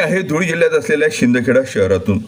आहे धुळे जिल्ह्यात असलेल्या शिंदखेडा शहरातून.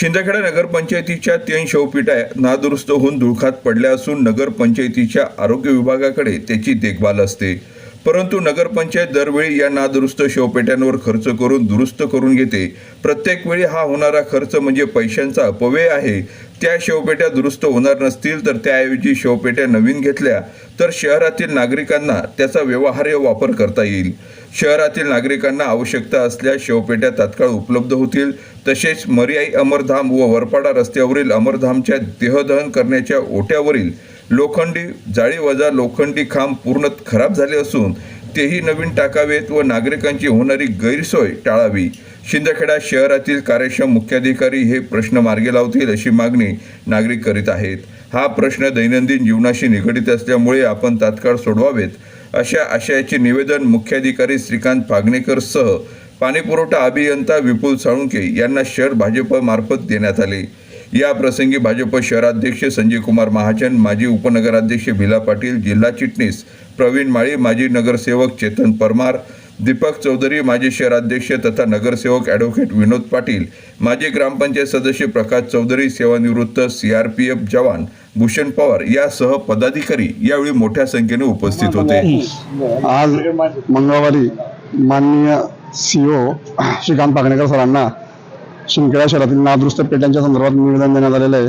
शिंदखेडा नगरपंचायतीच्या तीन शवपिटा नादुरुस्त होऊन धुळखात पडल्या असून नगरपंचायतीच्या आरोग्य विभागाकडे त्याची देखभाल असते. परंतु नगरपंचायत दरवेळी या नादुरुस्त शवपेट्यांवर खर्च करून दुरुस्त करून घेते. प्रत्येक वेळी हा होणारा खर्च म्हणजे पैशांचा अपव्यय आहे. त्या शवपेट्या दुरुस्त होणार नसतील तर त्याऐवजी शवपेट्या नवीन घेतल्या तर शहरातील नागरिकांना त्याचा व्यवहार्य वापर करता येईल. शहरातील नागरिकांना आवश्यकता असल्यास शवपेट्या तात्काळ उपलब्ध होतील. तसेच मर्याई अमरधाम व वरपाडा रस्त्यावरील अमरधामच्या देहदहन करण्याच्या ओट्यावरील लोखंडी जाळी वजा लोखंडी खांब पूर्ण खराब झाले असून तेही नवीन टाकावेत व नागरिकांची होणारी गैरसोय टाळावी. शिंदखेडा शहरातील कार्यक्षम मुख्याधिकारी हे प्रश्न मार्गी लावतील अशी मागणी नागरिक करीत आहेत. हा प्रश्न दैनंदिन जीवनाशी निगडित असल्यामुळे आपण तात्काळ सोडवावेत अशा आशयाचे निवेदन मुख्याधिकारी श्रीकांत फागणेकर सह पाणीपुरवठा अभियंता विपुल साळुंके यांना शहर भाजपमार्फत देण्यात आले. या प्रसंगी भाजप शहराध्यक्ष संजय कुमार महाजन माजी उपनगराध्यक्ष भिला पाटील जिल्हा चिटणीस प्रवीण माळी माजी नगरसेवक चेतन परमार दीपक चौधरी माजी शहराध्यक्ष तथा नगरसेवक ॲडव्होकेट विनोद पाटील माजी ग्रामपंचायत सदस्य प्रकाश चौधरी सेवानिवृत्त सी आर पी एफ जवान भूषण पवार यासह पदाधिकारी यावेळी मोठ्या संख्येने उपस्थित होते. आज मंगळवारी माननीय सीओ श्रीकांत पागणेकर सरांना शिंदखेडा शहरातील नादुरुस्त पेट्यांच्या संदर्भात निवेदन देण्यात आलेलं आहे.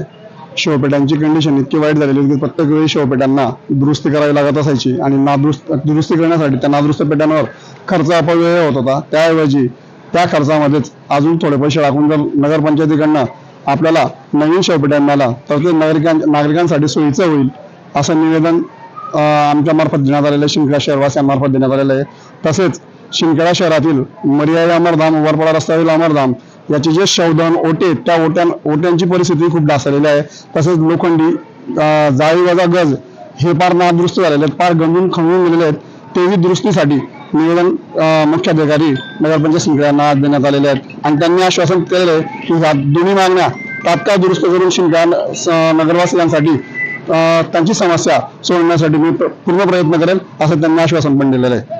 शिवपेट्यांची कंडिशन इतकी वाईट झालेली होती की प्रत्येक वेळी शिवपेट्यांना दुरुस्ती करावी लागत असायची आणि नादुरुस्त दुरुस्ती करण्यासाठी त्या नादुरुस्त पेट्यांवर खर्च अपव्यय होत होता. त्याऐवजी त्या खर्चामध्येच अजून थोडे पैसे टाकून जर नगरपंचायतीकडनं आपल्याला नवीन शेवपेट्या मिळाला तर ते नागरिकां नागरिकांसाठी सोयीचं होईल असं निवेदन आमच्या मार्फत देण्यात आलेलं आहे. शिंदखेडा शहरवासियांमार्फत देण्यात आलेलं आहे. तसेच शिंदखेडा शहरातील मर्यादा अमरधाम वरपडा रस्त्यावरील अमरधाम याचे जे शवदान ओटे त्या ओट्यां ओट्यांची परिस्थिती खूप ढासळलेली आहे. तसेच लोखंडी जाळी वजा गज हे फार नादुरुस्त झालेले आहेत फार गंजून खंगून गेलेले आहेत. तेही दुरुस्तीसाठी निवेदन मुख्याधिकारी नगरपंचायत शिंदखेड्यांना आज देण्यात आलेले आहेत. आणि त्यांनी आश्वासन केलेलं आहे की ह्या दोन्ही मागण्या तात्काळ दुरुस्त करून शिंदखेडा नगरवासियांसाठी त्यांची समस्या सोडवण्यासाठी मी पूर्ण प्रयत्न करेल असं त्यांनी आश्वासन पण दिलेलं आहे.